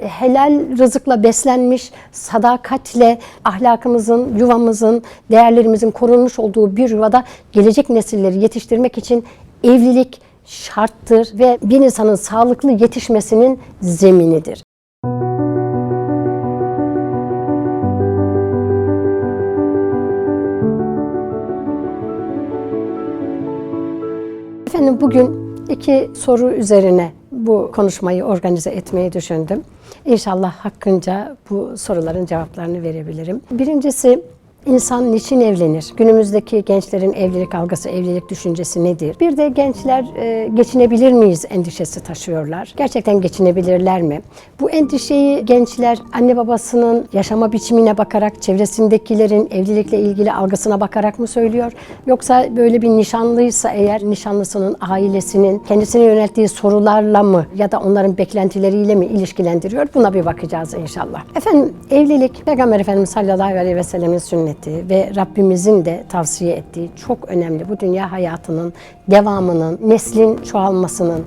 helal rızıkla beslenmiş, sadakatle ahlakımızın, yuvamızın, değerlerimizin korunmuş olduğu bir yuvada gelecek nesilleri yetiştirmek için evlilik şarttır ve bir insanın sağlıklı yetişmesinin zeminidir. Efendim bugün iki soru üzerine bu konuşmayı organize etmeyi düşündüm. İnşallah hakkınca bu soruların cevaplarını verebilirim. Birincisi İnsan niçin evlenir? Günümüzdeki gençlerin evlilik algısı, evlilik düşüncesi nedir? Bir de gençler e, geçinebilir miyiz endişesi taşıyorlar. Gerçekten geçinebilirler mi? Bu endişeyi gençler anne babasının yaşama biçimine bakarak, çevresindekilerin evlilikle ilgili algısına bakarak mı söylüyor? Yoksa böyle bir nişanlıysa eğer nişanlısının ailesinin kendisine yönelttiği sorularla mı ya da onların beklentileriyle mi ilişkilendiriyor? Buna bir bakacağız inşallah. Efendim evlilik Peygamber Efendimiz sallallahu aleyhi ve sellemin sünneti ve Rabbimizin de tavsiye ettiği çok önemli bu dünya hayatının devamının, neslin çoğalmasının,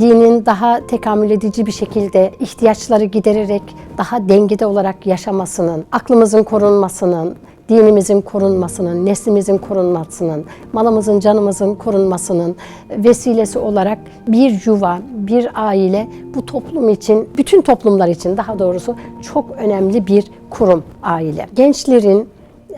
dinin daha tekamül edici bir şekilde ihtiyaçları gidererek daha dengede olarak yaşamasının, aklımızın korunmasının, dinimizin korunmasının, neslimizin korunmasının, malımızın, canımızın korunmasının vesilesi olarak bir yuva, bir aile bu toplum için, bütün toplumlar için daha doğrusu çok önemli bir kurum aile. Gençlerin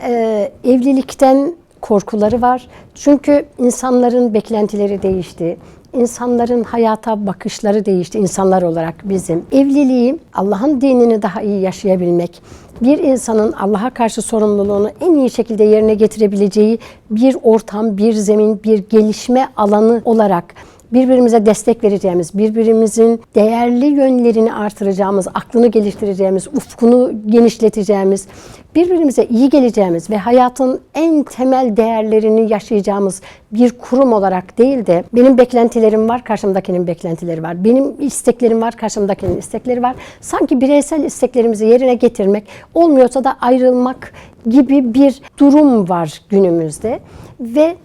e, evlilikten korkuları var. Çünkü insanların beklentileri değişti. İnsanların hayata bakışları değişti insanlar olarak bizim. Evliliği Allah'ın dinini daha iyi yaşayabilmek, bir insanın Allah'a karşı sorumluluğunu en iyi şekilde yerine getirebileceği bir ortam, bir zemin, bir gelişme alanı olarak birbirimize destek vereceğimiz, birbirimizin değerli yönlerini artıracağımız, aklını geliştireceğimiz, ufkunu genişleteceğimiz, birbirimize iyi geleceğimiz ve hayatın en temel değerlerini yaşayacağımız bir kurum olarak değil de benim beklentilerim var, karşımdakinin beklentileri var. Benim isteklerim var, karşımdakinin istekleri var. Sanki bireysel isteklerimizi yerine getirmek, olmuyorsa da ayrılmak gibi bir durum var günümüzde ve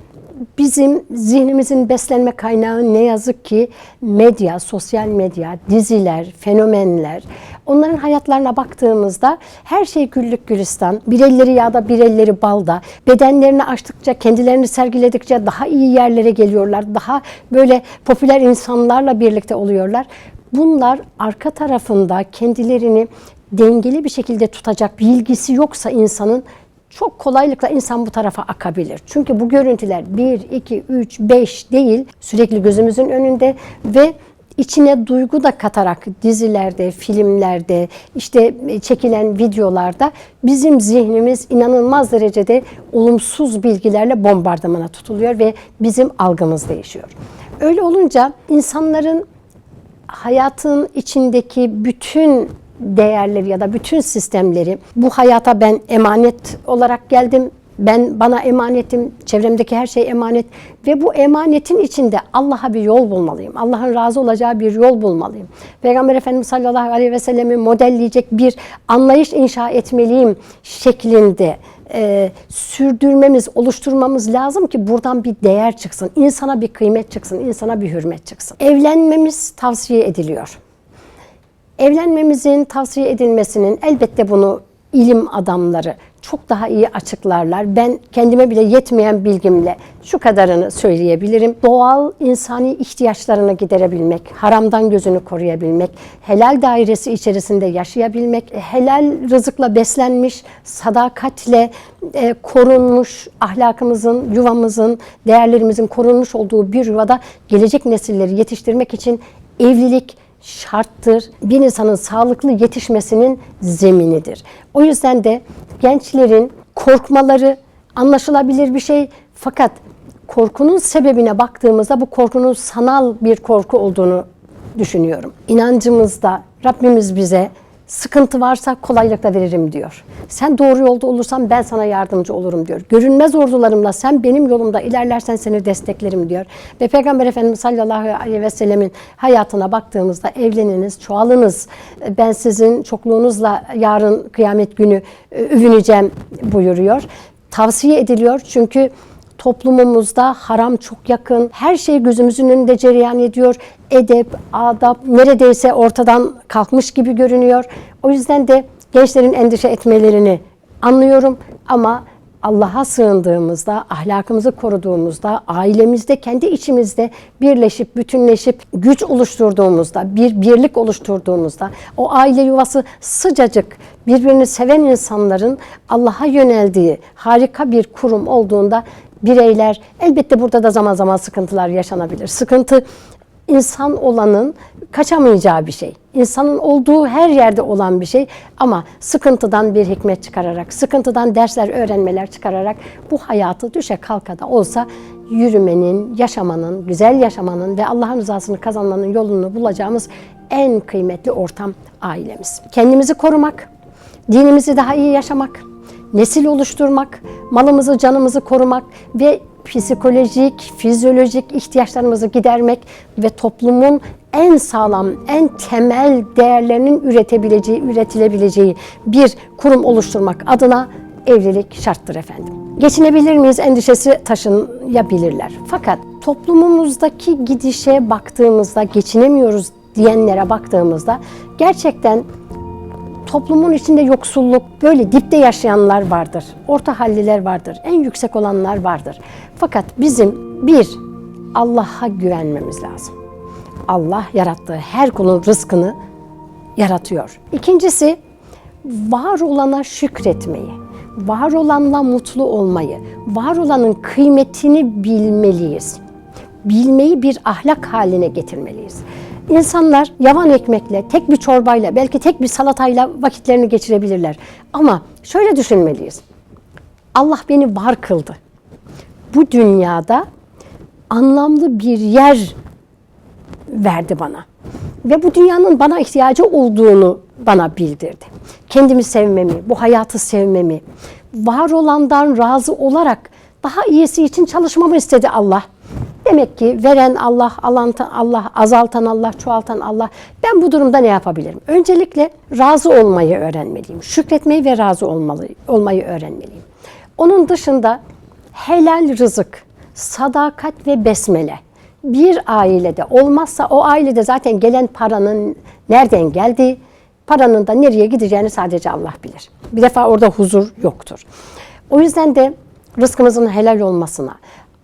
bizim zihnimizin beslenme kaynağı ne yazık ki medya, sosyal medya, diziler, fenomenler. Onların hayatlarına baktığımızda her şey güllük gülistan, bir elleri yağda bir elleri balda. Bedenlerini açtıkça, kendilerini sergiledikçe daha iyi yerlere geliyorlar. Daha böyle popüler insanlarla birlikte oluyorlar. Bunlar arka tarafında kendilerini dengeli bir şekilde tutacak bilgisi yoksa insanın çok kolaylıkla insan bu tarafa akabilir. Çünkü bu görüntüler 1, 2, 3, 5 değil sürekli gözümüzün önünde ve içine duygu da katarak dizilerde, filmlerde, işte çekilen videolarda bizim zihnimiz inanılmaz derecede olumsuz bilgilerle bombardımana tutuluyor ve bizim algımız değişiyor. Öyle olunca insanların hayatın içindeki bütün değerleri ya da bütün sistemleri bu hayata ben emanet olarak geldim. Ben bana emanetim, çevremdeki her şey emanet ve bu emanetin içinde Allah'a bir yol bulmalıyım. Allah'ın razı olacağı bir yol bulmalıyım. Peygamber Efendimiz sallallahu aleyhi ve sellemi modelleyecek bir anlayış inşa etmeliyim şeklinde e, sürdürmemiz, oluşturmamız lazım ki buradan bir değer çıksın. insana bir kıymet çıksın, insana bir hürmet çıksın. Evlenmemiz tavsiye ediliyor. Evlenmemizin tavsiye edilmesinin elbette bunu ilim adamları çok daha iyi açıklarlar. Ben kendime bile yetmeyen bilgimle şu kadarını söyleyebilirim. Doğal insani ihtiyaçlarını giderebilmek, haramdan gözünü koruyabilmek, helal dairesi içerisinde yaşayabilmek, helal rızıkla beslenmiş, sadakatle e, korunmuş, ahlakımızın, yuvamızın, değerlerimizin korunmuş olduğu bir yuvada gelecek nesilleri yetiştirmek için evlilik, şarttır. Bir insanın sağlıklı yetişmesinin zeminidir. O yüzden de gençlerin korkmaları anlaşılabilir bir şey fakat korkunun sebebine baktığımızda bu korkunun sanal bir korku olduğunu düşünüyorum. İnancımızda Rabbimiz bize sıkıntı varsa kolaylıkla veririm diyor. Sen doğru yolda olursan ben sana yardımcı olurum diyor. Görünmez ordularımla sen benim yolumda ilerlersen seni desteklerim diyor. Ve Peygamber Efendimiz sallallahu aleyhi ve sellemin hayatına baktığımızda evleniniz, çoğalınız. Ben sizin çokluğunuzla yarın kıyamet günü övüneceğim buyuruyor. Tavsiye ediliyor çünkü Toplumumuzda haram çok yakın. Her şey gözümüzün önünde cereyan ediyor. Edep, adap neredeyse ortadan kalkmış gibi görünüyor. O yüzden de gençlerin endişe etmelerini anlıyorum ama Allah'a sığındığımızda, ahlakımızı koruduğumuzda, ailemizde, kendi içimizde birleşip, bütünleşip, güç oluşturduğumuzda, bir birlik oluşturduğumuzda, o aile yuvası sıcacık, birbirini seven insanların Allah'a yöneldiği harika bir kurum olduğunda bireyler, elbette burada da zaman zaman sıkıntılar yaşanabilir. Sıkıntı insan olanın kaçamayacağı bir şey. İnsanın olduğu her yerde olan bir şey ama sıkıntıdan bir hikmet çıkararak, sıkıntıdan dersler, öğrenmeler çıkararak bu hayatı düşe kalka da olsa yürümenin, yaşamanın, güzel yaşamanın ve Allah'ın rızasını kazanmanın yolunu bulacağımız en kıymetli ortam ailemiz. Kendimizi korumak, dinimizi daha iyi yaşamak, nesil oluşturmak, malımızı, canımızı korumak ve psikolojik, fizyolojik ihtiyaçlarımızı gidermek ve toplumun en sağlam, en temel değerlerinin üretebileceği, üretilebileceği bir kurum oluşturmak adına evlilik şarttır efendim. Geçinebilir miyiz endişesi taşıyabilirler. Fakat toplumumuzdaki gidişe baktığımızda, geçinemiyoruz diyenlere baktığımızda gerçekten toplumun içinde yoksulluk, böyle dipte yaşayanlar vardır. Orta halliler vardır. En yüksek olanlar vardır. Fakat bizim bir, Allah'a güvenmemiz lazım. Allah yarattığı her kulun rızkını yaratıyor. İkincisi, var olana şükretmeyi, var olanla mutlu olmayı, var olanın kıymetini bilmeliyiz. Bilmeyi bir ahlak haline getirmeliyiz. İnsanlar yavan ekmekle, tek bir çorbayla, belki tek bir salatayla vakitlerini geçirebilirler. Ama şöyle düşünmeliyiz. Allah beni var kıldı. Bu dünyada anlamlı bir yer verdi bana. Ve bu dünyanın bana ihtiyacı olduğunu bana bildirdi. Kendimi sevmemi, bu hayatı sevmemi, var olandan razı olarak daha iyisi için çalışmamı istedi Allah. Demek ki veren Allah, alan Allah, azaltan Allah, çoğaltan Allah. Ben bu durumda ne yapabilirim? Öncelikle razı olmayı öğrenmeliyim. Şükretmeyi ve razı olmalı, olmayı öğrenmeliyim. Onun dışında helal rızık, sadakat ve besmele bir ailede olmazsa o ailede zaten gelen paranın nereden geldiği, paranın da nereye gideceğini sadece Allah bilir. Bir defa orada huzur yoktur. O yüzden de rızkımızın helal olmasına,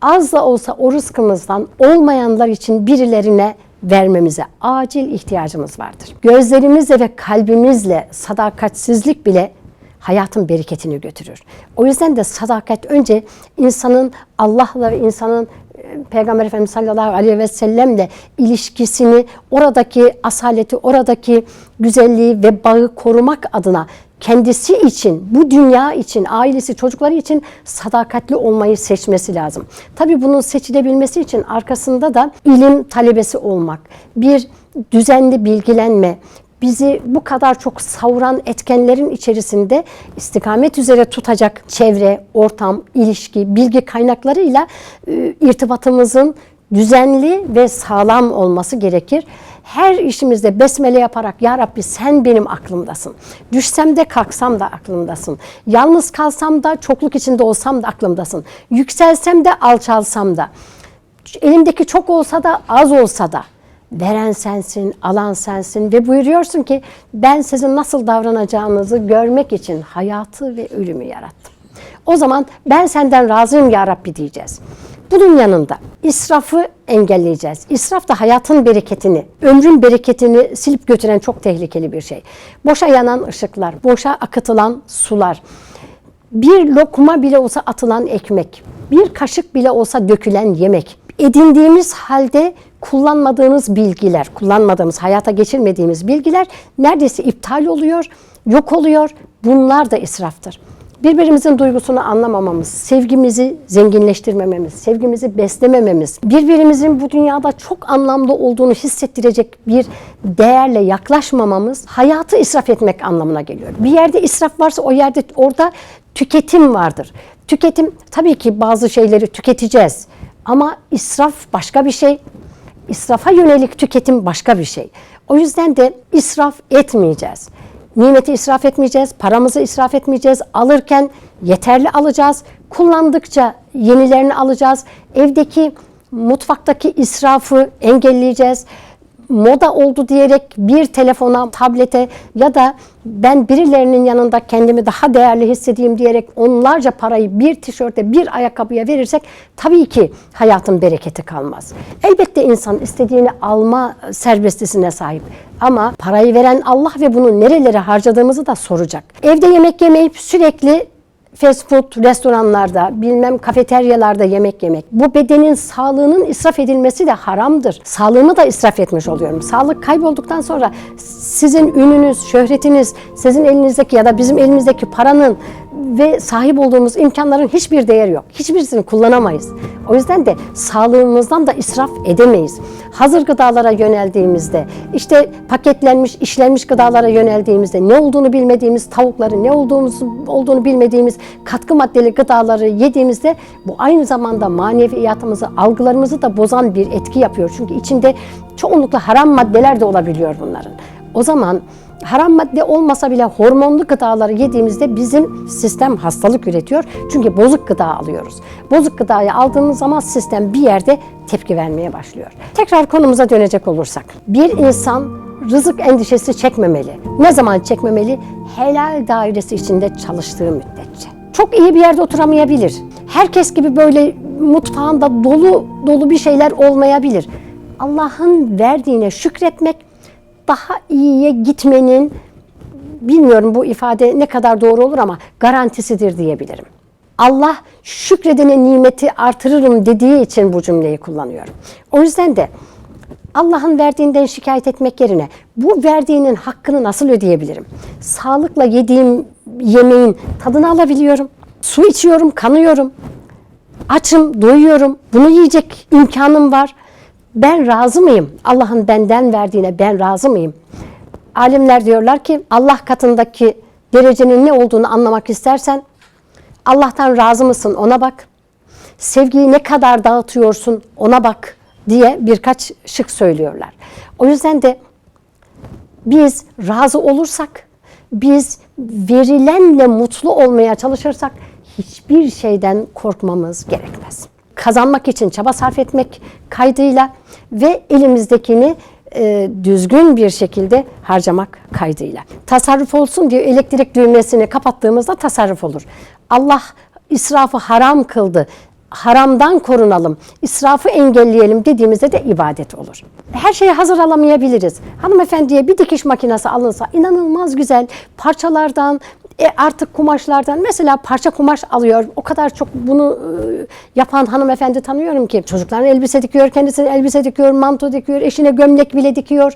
az da olsa o rızkımızdan olmayanlar için birilerine vermemize acil ihtiyacımız vardır. Gözlerimizle ve kalbimizle sadakatsizlik bile hayatın bereketini götürür. O yüzden de sadakat önce insanın Allah'la ve insanın e, Peygamber Efendimiz sallallahu aleyhi ve sellemle ilişkisini, oradaki asaleti, oradaki güzelliği ve bağı korumak adına kendisi için, bu dünya için, ailesi, çocukları için sadakatli olmayı seçmesi lazım. Tabii bunun seçilebilmesi için arkasında da ilim talebesi olmak, bir düzenli bilgilenme, bizi bu kadar çok savuran etkenlerin içerisinde istikamet üzere tutacak çevre, ortam, ilişki, bilgi kaynaklarıyla e, irtibatımızın düzenli ve sağlam olması gerekir. Her işimizde besmele yaparak Ya Rabbi sen benim aklımdasın. Düşsem de kalksam da aklımdasın. Yalnız kalsam da çokluk içinde olsam da aklımdasın. Yükselsem de alçalsam da. Elimdeki çok olsa da az olsa da veren sensin, alan sensin ve buyuruyorsun ki ben sizin nasıl davranacağınızı görmek için hayatı ve ölümü yarattım. O zaman ben senden razıyım ya Rabbi diyeceğiz. Bunun yanında israfı engelleyeceğiz. İsraf da hayatın bereketini, ömrün bereketini silip götüren çok tehlikeli bir şey. Boşa yanan ışıklar, boşa akıtılan sular, bir lokma bile olsa atılan ekmek, bir kaşık bile olsa dökülen yemek, edindiğimiz halde kullanmadığımız bilgiler, kullanmadığımız, hayata geçirmediğimiz bilgiler neredeyse iptal oluyor, yok oluyor. Bunlar da israftır. Birbirimizin duygusunu anlamamamız, sevgimizi zenginleştirmememiz, sevgimizi beslemememiz, birbirimizin bu dünyada çok anlamlı olduğunu hissettirecek bir değerle yaklaşmamamız hayatı israf etmek anlamına geliyor. Bir yerde israf varsa o yerde orada tüketim vardır. Tüketim tabii ki bazı şeyleri tüketeceğiz ama israf başka bir şey. İsrafa yönelik tüketim başka bir şey. O yüzden de israf etmeyeceğiz. Nimeti israf etmeyeceğiz, paramızı israf etmeyeceğiz. Alırken yeterli alacağız. Kullandıkça yenilerini alacağız. Evdeki mutfaktaki israfı engelleyeceğiz. Moda oldu diyerek bir telefona, tablete ya da ben birilerinin yanında kendimi daha değerli hissedeyim diyerek onlarca parayı bir tişörte, bir ayakkabıya verirsek tabii ki hayatın bereketi kalmaz. Elbette insan istediğini alma serbestisine sahip. Ama parayı veren Allah ve bunu nerelere harcadığımızı da soracak. Evde yemek yemeyip sürekli fast food restoranlarda, bilmem kafeteryalarda yemek yemek. Bu bedenin sağlığının israf edilmesi de haramdır. Sağlığımı da israf etmiş oluyorum. Sağlık kaybolduktan sonra sizin ününüz, şöhretiniz, sizin elinizdeki ya da bizim elimizdeki paranın ve sahip olduğumuz imkanların hiçbir değeri yok. Hiçbirisini kullanamayız. O yüzden de sağlığımızdan da israf edemeyiz. Hazır gıdalara yöneldiğimizde, işte paketlenmiş, işlenmiş gıdalara yöneldiğimizde, ne olduğunu bilmediğimiz tavukları, ne olduğumuz olduğunu bilmediğimiz katkı maddeli gıdaları yediğimizde bu aynı zamanda maneviyatımızı, algılarımızı da bozan bir etki yapıyor. Çünkü içinde çoğunlukla haram maddeler de olabiliyor bunların. O zaman haram madde olmasa bile hormonlu gıdaları yediğimizde bizim sistem hastalık üretiyor. Çünkü bozuk gıda alıyoruz. Bozuk gıdayı aldığımız zaman sistem bir yerde tepki vermeye başlıyor. Tekrar konumuza dönecek olursak. Bir insan rızık endişesi çekmemeli. Ne zaman çekmemeli? Helal dairesi içinde çalıştığı müddetçe. Çok iyi bir yerde oturamayabilir. Herkes gibi böyle mutfağında dolu dolu bir şeyler olmayabilir. Allah'ın verdiğine şükretmek daha iyiye gitmenin bilmiyorum bu ifade ne kadar doğru olur ama garantisidir diyebilirim. Allah şükredene nimeti artırırım dediği için bu cümleyi kullanıyorum. O yüzden de Allah'ın verdiğinden şikayet etmek yerine bu verdiğinin hakkını nasıl ödeyebilirim? Sağlıkla yediğim yemeğin tadını alabiliyorum. Su içiyorum, kanıyorum. Açım, doyuyorum. Bunu yiyecek imkanım var. Ben razı mıyım? Allah'ın benden verdiğine ben razı mıyım? Alimler diyorlar ki Allah katındaki derecenin ne olduğunu anlamak istersen Allah'tan razı mısın ona bak. Sevgiyi ne kadar dağıtıyorsun ona bak diye birkaç şık söylüyorlar. O yüzden de biz razı olursak, biz verilenle mutlu olmaya çalışırsak hiçbir şeyden korkmamız gerekmez. Kazanmak için çaba sarf etmek kaydıyla ve elimizdekini e, düzgün bir şekilde harcamak kaydıyla. Tasarruf olsun diye elektrik düğmesini kapattığımızda tasarruf olur. Allah israfı haram kıldı. Haramdan korunalım, israfı engelleyelim dediğimizde de ibadet olur. Her şeyi hazır alamayabiliriz. Hanımefendiye bir dikiş makinesi alınsa inanılmaz güzel parçalardan, e artık kumaşlardan mesela parça kumaş alıyor. O kadar çok bunu e, yapan hanımefendi tanıyorum ki. Çocukların elbise dikiyor, kendisine elbise dikiyor, manto dikiyor, eşine gömlek bile dikiyor.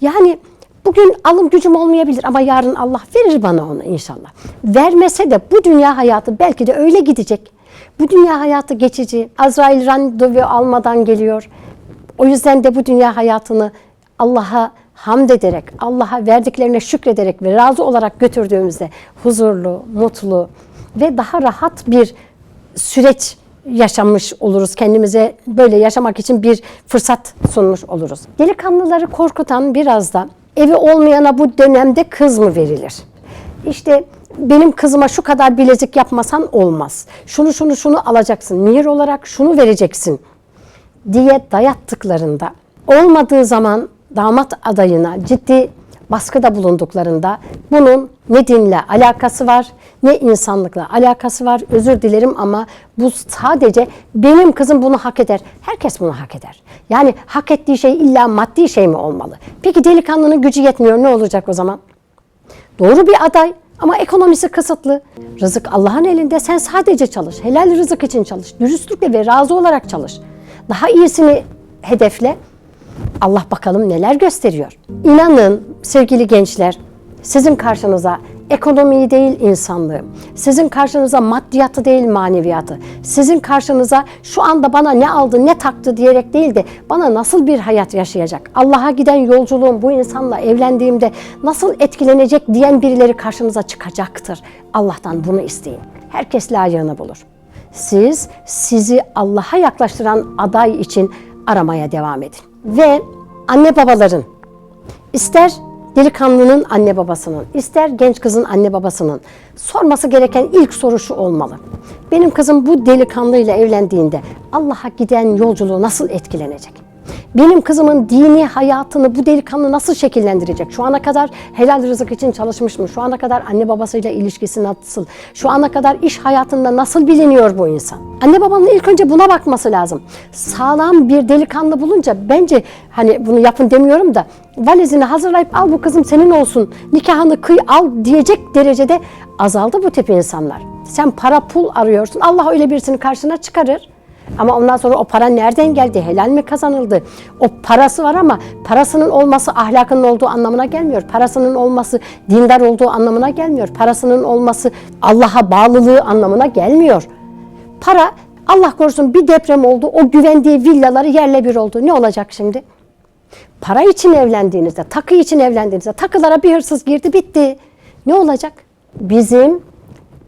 Yani bugün alım gücüm olmayabilir ama yarın Allah verir bana onu inşallah. Vermese de bu dünya hayatı belki de öyle gidecek. Bu dünya hayatı geçici. Azrail randevu almadan geliyor. O yüzden de bu dünya hayatını Allah'a hamd ederek, Allah'a verdiklerine şükrederek ve razı olarak götürdüğümüzde huzurlu, mutlu ve daha rahat bir süreç yaşamış oluruz. Kendimize böyle yaşamak için bir fırsat sunmuş oluruz. Delikanlıları korkutan biraz da evi olmayana bu dönemde kız mı verilir? İşte benim kızıma şu kadar bilezik yapmasan olmaz. Şunu şunu şunu alacaksın. Mihir olarak şunu vereceksin diye dayattıklarında olmadığı zaman damat adayına ciddi baskıda bulunduklarında bunun ne dinle alakası var ne insanlıkla alakası var. Özür dilerim ama bu sadece benim kızım bunu hak eder. Herkes bunu hak eder. Yani hak ettiği şey illa maddi şey mi olmalı? Peki delikanlının gücü yetmiyor ne olacak o zaman? Doğru bir aday ama ekonomisi kısıtlı. Rızık Allah'ın elinde. Sen sadece çalış. Helal rızık için çalış. Dürüstlükle ve razı olarak çalış. Daha iyisini hedefle. Allah bakalım neler gösteriyor. İnanın sevgili gençler, sizin karşınıza ekonomiyi değil insanlığı, sizin karşınıza maddiyatı değil maneviyatı, sizin karşınıza şu anda bana ne aldı ne taktı diyerek değil de bana nasıl bir hayat yaşayacak, Allah'a giden yolculuğum bu insanla evlendiğimde nasıl etkilenecek diyen birileri karşınıza çıkacaktır. Allah'tan bunu isteyin. Herkes layığını bulur. Siz sizi Allah'a yaklaştıran aday için aramaya devam edin. Ve anne babaların ister delikanlının anne babasının, ister genç kızın anne babasının sorması gereken ilk soru şu olmalı. Benim kızım bu delikanlıyla evlendiğinde Allah'a giden yolculuğu nasıl etkilenecek? Benim kızımın dini hayatını bu delikanlı nasıl şekillendirecek? Şu ana kadar helal rızık için çalışmış mı? Şu ana kadar anne babasıyla ilişkisi nasıl? Şu ana kadar iş hayatında nasıl biliniyor bu insan? Anne babanın ilk önce buna bakması lazım. Sağlam bir delikanlı bulunca bence hani bunu yapın demiyorum da valizini hazırlayıp al bu kızım senin olsun nikahını kıy al diyecek derecede azaldı bu tip insanlar. Sen para pul arıyorsun. Allah öyle birisini karşına çıkarır. Ama ondan sonra o para nereden geldi? Helal mi kazanıldı? O parası var ama parasının olması ahlakının olduğu anlamına gelmiyor. Parasının olması dindar olduğu anlamına gelmiyor. Parasının olması Allah'a bağlılığı anlamına gelmiyor. Para Allah korusun bir deprem oldu. O güvendiği villaları yerle bir oldu. Ne olacak şimdi? Para için evlendiğinizde, takı için evlendiğinizde takılara bir hırsız girdi bitti. Ne olacak? Bizim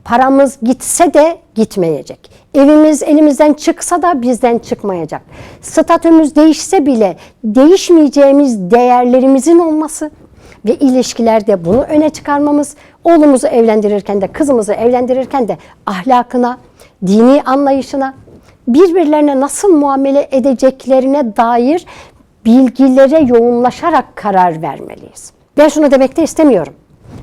paramız gitse de gitmeyecek. Evimiz elimizden çıksa da bizden çıkmayacak. Statümüz değişse bile değişmeyeceğimiz değerlerimizin olması ve ilişkilerde bunu öne çıkarmamız, oğlumuzu evlendirirken de kızımızı evlendirirken de ahlakına, dini anlayışına, birbirlerine nasıl muamele edeceklerine dair bilgilere yoğunlaşarak karar vermeliyiz. Ben şunu demek de istemiyorum.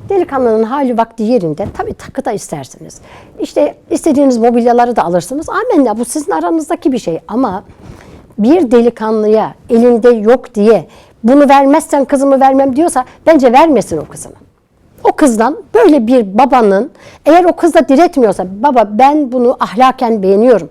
Delikanlının hali vakti yerinde. Tabii takı da istersiniz. İşte istediğiniz mobilyaları da alırsınız. Amenna bu sizin aranızdaki bir şey. Ama bir delikanlıya elinde yok diye bunu vermezsen kızımı vermem diyorsa bence vermesin o kızını. O kızdan böyle bir babanın eğer o kız da diretmiyorsa baba ben bunu ahlaken beğeniyorum.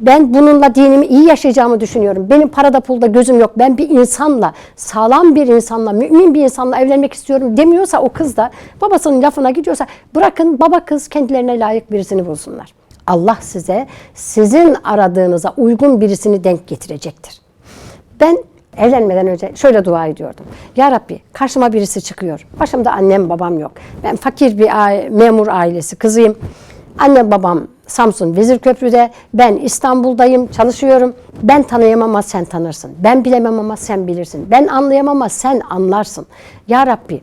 Ben bununla dinimi iyi yaşayacağımı düşünüyorum. Benim parada pulda gözüm yok. Ben bir insanla, sağlam bir insanla, mümin bir insanla evlenmek istiyorum demiyorsa o kız da babasının lafına gidiyorsa bırakın baba kız kendilerine layık birisini bulsunlar. Allah size sizin aradığınıza uygun birisini denk getirecektir. Ben evlenmeden önce şöyle dua ediyordum. Ya Rabbi karşıma birisi çıkıyor. Başımda annem babam yok. Ben fakir bir memur ailesi kızıyım. Annem babam Samsun Vezirköprü'de, ben İstanbul'dayım, çalışıyorum. Ben tanıyamam ama sen tanırsın. Ben bilemem ama sen bilirsin. Ben anlayamam ama sen anlarsın. Ya Rabbi,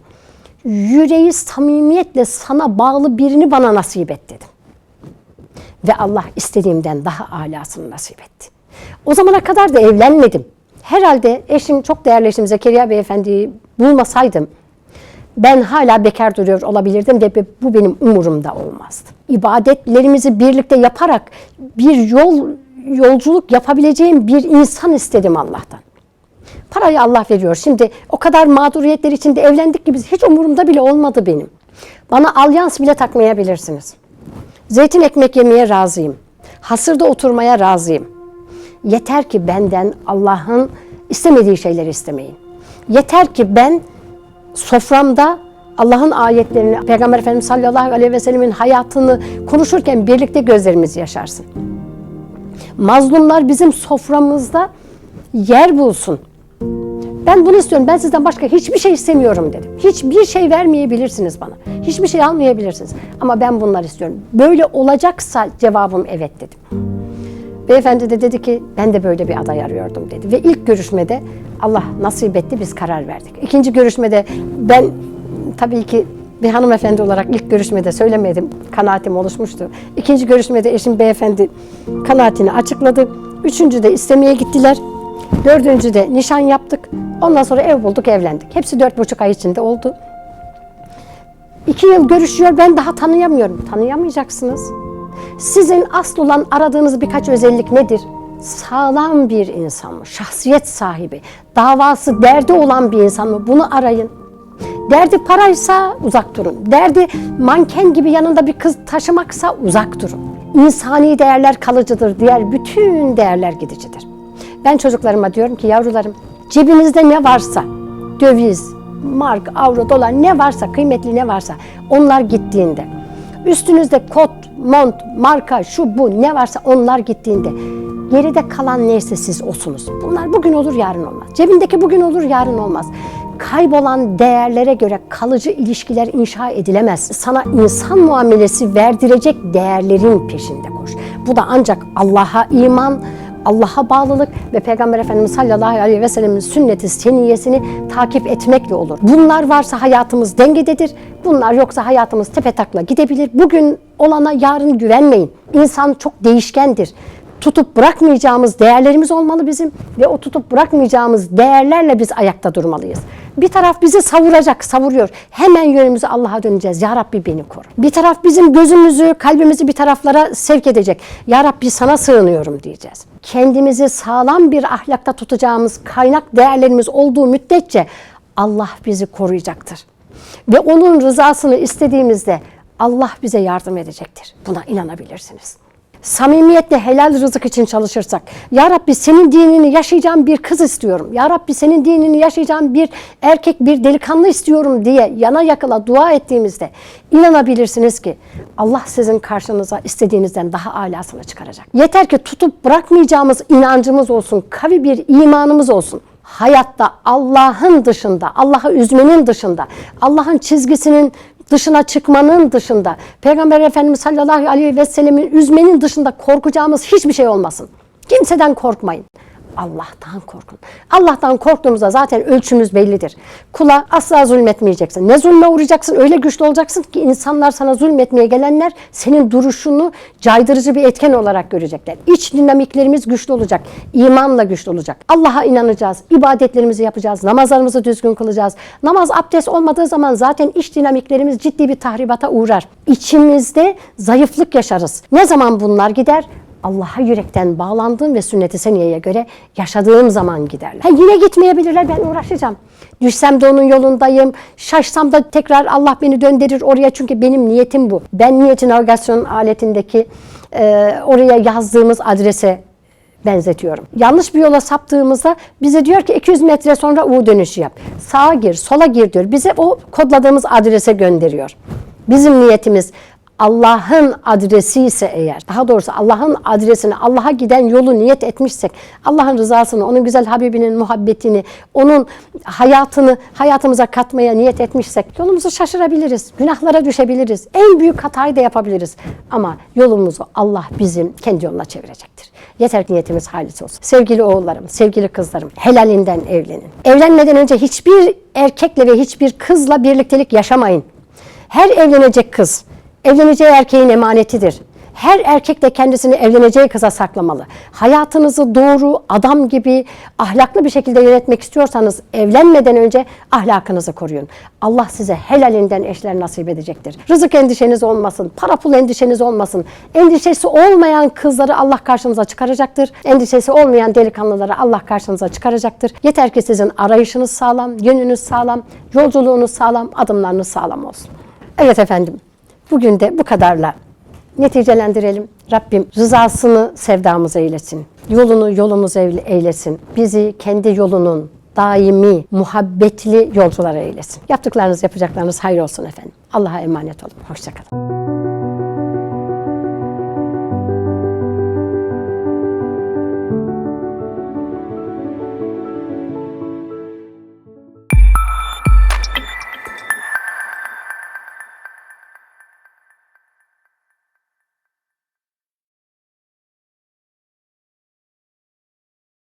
yüreği samimiyetle sana bağlı birini bana nasip et dedim. Ve Allah istediğimden daha alasını nasip etti. O zamana kadar da evlenmedim. Herhalde eşim, çok değerli eşim Zekeriya Beyefendi'yi bulmasaydım, ben hala bekar duruyor olabilirdim ve bu benim umurumda olmazdı. İbadetlerimizi birlikte yaparak bir yol yolculuk yapabileceğim bir insan istedim Allah'tan. Parayı Allah veriyor. Şimdi o kadar mağduriyetler içinde evlendik ki biz hiç umurumda bile olmadı benim. Bana alyans bile takmayabilirsiniz. Zeytin ekmek yemeye razıyım. Hasırda oturmaya razıyım. Yeter ki benden Allah'ın istemediği şeyleri istemeyin. Yeter ki ben soframda Allah'ın ayetlerini, Peygamber Efendimiz sallallahu aleyhi ve sellemin hayatını konuşurken birlikte gözlerimiz yaşarsın. Mazlumlar bizim soframızda yer bulsun. Ben bunu istiyorum. Ben sizden başka hiçbir şey istemiyorum dedim. Hiçbir şey vermeyebilirsiniz bana. Hiçbir şey almayabilirsiniz. Ama ben bunları istiyorum. Böyle olacaksa cevabım evet dedim. Beyefendi de dedi ki ben de böyle bir aday arıyordum dedi. Ve ilk görüşmede Allah nasip etti biz karar verdik. İkinci görüşmede ben tabii ki bir hanımefendi olarak ilk görüşmede söylemedim. Kanaatim oluşmuştu. İkinci görüşmede eşim beyefendi kanaatini açıkladı. Üçüncü de istemeye gittiler. Dördüncü de nişan yaptık. Ondan sonra ev bulduk, evlendik. Hepsi dört buçuk ay içinde oldu. İki yıl görüşüyor, ben daha tanıyamıyorum. Tanıyamayacaksınız. Sizin asıl olan aradığınız birkaç özellik nedir? Sağlam bir insan mı? Şahsiyet sahibi, davası, derdi olan bir insan mı? Bunu arayın. Derdi paraysa uzak durun. Derdi manken gibi yanında bir kız taşımaksa uzak durun. İnsani değerler kalıcıdır, diğer bütün değerler gidicidir. Ben çocuklarıma diyorum ki yavrularım cebinizde ne varsa döviz, mark, avro, dolar ne varsa kıymetli ne varsa onlar gittiğinde üstünüzde kot, mont, marka, şu bu ne varsa onlar gittiğinde geride kalan neyse siz osunuz. Bunlar bugün olur yarın olmaz. Cebindeki bugün olur yarın olmaz. Kaybolan değerlere göre kalıcı ilişkiler inşa edilemez. Sana insan muamelesi verdirecek değerlerin peşinde koş. Bu da ancak Allah'a iman, Allah'a bağlılık ve Peygamber Efendimiz sallallahu aleyhi ve sellemin sünneti seniyesini takip etmekle olur. Bunlar varsa hayatımız dengededir. Bunlar yoksa hayatımız tepe takla gidebilir. Bugün olana yarın güvenmeyin. İnsan çok değişkendir tutup bırakmayacağımız değerlerimiz olmalı bizim ve o tutup bırakmayacağımız değerlerle biz ayakta durmalıyız. Bir taraf bizi savuracak, savuruyor. Hemen yönümüzü Allah'a döneceğiz. Ya Rabbi beni koru. Bir taraf bizim gözümüzü, kalbimizi bir taraflara sevk edecek. Ya Rabbi sana sığınıyorum diyeceğiz. Kendimizi sağlam bir ahlakta tutacağımız kaynak değerlerimiz olduğu müddetçe Allah bizi koruyacaktır. Ve onun rızasını istediğimizde Allah bize yardım edecektir. Buna inanabilirsiniz samimiyetle helal rızık için çalışırsak, Ya Rabbi senin dinini yaşayacağım bir kız istiyorum, Ya Rabbi senin dinini yaşayacağım bir erkek, bir delikanlı istiyorum diye yana yakıla dua ettiğimizde inanabilirsiniz ki Allah sizin karşınıza istediğinizden daha alasını çıkaracak. Yeter ki tutup bırakmayacağımız inancımız olsun, kavi bir imanımız olsun. Hayatta Allah'ın dışında, Allah'ı üzmenin dışında, Allah'ın çizgisinin dışına çıkmanın dışında, Peygamber Efendimiz sallallahu aleyhi ve sellemin üzmenin dışında korkacağımız hiçbir şey olmasın. Kimseden korkmayın. Allah'tan korkun. Allah'tan korktuğumuzda zaten ölçümüz bellidir. Kula asla zulmetmeyeceksin. Ne zulme uğrayacaksın? Öyle güçlü olacaksın ki insanlar sana zulmetmeye gelenler senin duruşunu caydırıcı bir etken olarak görecekler. İç dinamiklerimiz güçlü olacak. imanla güçlü olacak. Allah'a inanacağız. ibadetlerimizi yapacağız. Namazlarımızı düzgün kılacağız. Namaz abdest olmadığı zaman zaten iç dinamiklerimiz ciddi bir tahribata uğrar. İçimizde zayıflık yaşarız. Ne zaman bunlar gider? Allah'a yürekten bağlandığım ve sünnet-i seniyeye göre yaşadığım zaman giderler. Ha, yine gitmeyebilirler ben uğraşacağım. Düşsem de onun yolundayım. Şaşsam da tekrar Allah beni döndürür oraya çünkü benim niyetim bu. Ben niyeti navigasyon aletindeki e, oraya yazdığımız adrese benzetiyorum. Yanlış bir yola saptığımızda bize diyor ki 200 metre sonra U dönüşü yap. Sağa gir, sola gir diyor. Bize o kodladığımız adrese gönderiyor. Bizim niyetimiz Allah'ın adresi ise eğer, daha doğrusu Allah'ın adresine, Allah'a giden yolu niyet etmişsek, Allah'ın rızasını, onun güzel Habibinin muhabbetini, onun hayatını hayatımıza katmaya niyet etmişsek yolumuzu şaşırabiliriz, günahlara düşebiliriz, en büyük hatayı da yapabiliriz. Ama yolumuzu Allah bizim kendi yoluna çevirecektir. Yeter ki niyetimiz halis olsun. Sevgili oğullarım, sevgili kızlarım, helalinden evlenin. Evlenmeden önce hiçbir erkekle ve hiçbir kızla birliktelik yaşamayın. Her evlenecek kız, evleneceği erkeğin emanetidir. Her erkek de kendisini evleneceği kıza saklamalı. Hayatınızı doğru, adam gibi, ahlaklı bir şekilde yönetmek istiyorsanız evlenmeden önce ahlakınızı koruyun. Allah size helalinden eşler nasip edecektir. Rızık endişeniz olmasın, para pul endişeniz olmasın. Endişesi olmayan kızları Allah karşınıza çıkaracaktır. Endişesi olmayan delikanlıları Allah karşınıza çıkaracaktır. Yeter ki sizin arayışınız sağlam, yönünüz sağlam, yolculuğunuz sağlam, adımlarınız sağlam olsun. Evet efendim. Bugün de bu kadarla neticelendirelim. Rabbim rızasını sevdamıza eylesin. Yolunu yolumuz eylesin. Bizi kendi yolunun daimi, muhabbetli yolculara eylesin. Yaptıklarınız, yapacaklarınız hayır olsun efendim. Allah'a emanet olun. Hoşçakalın.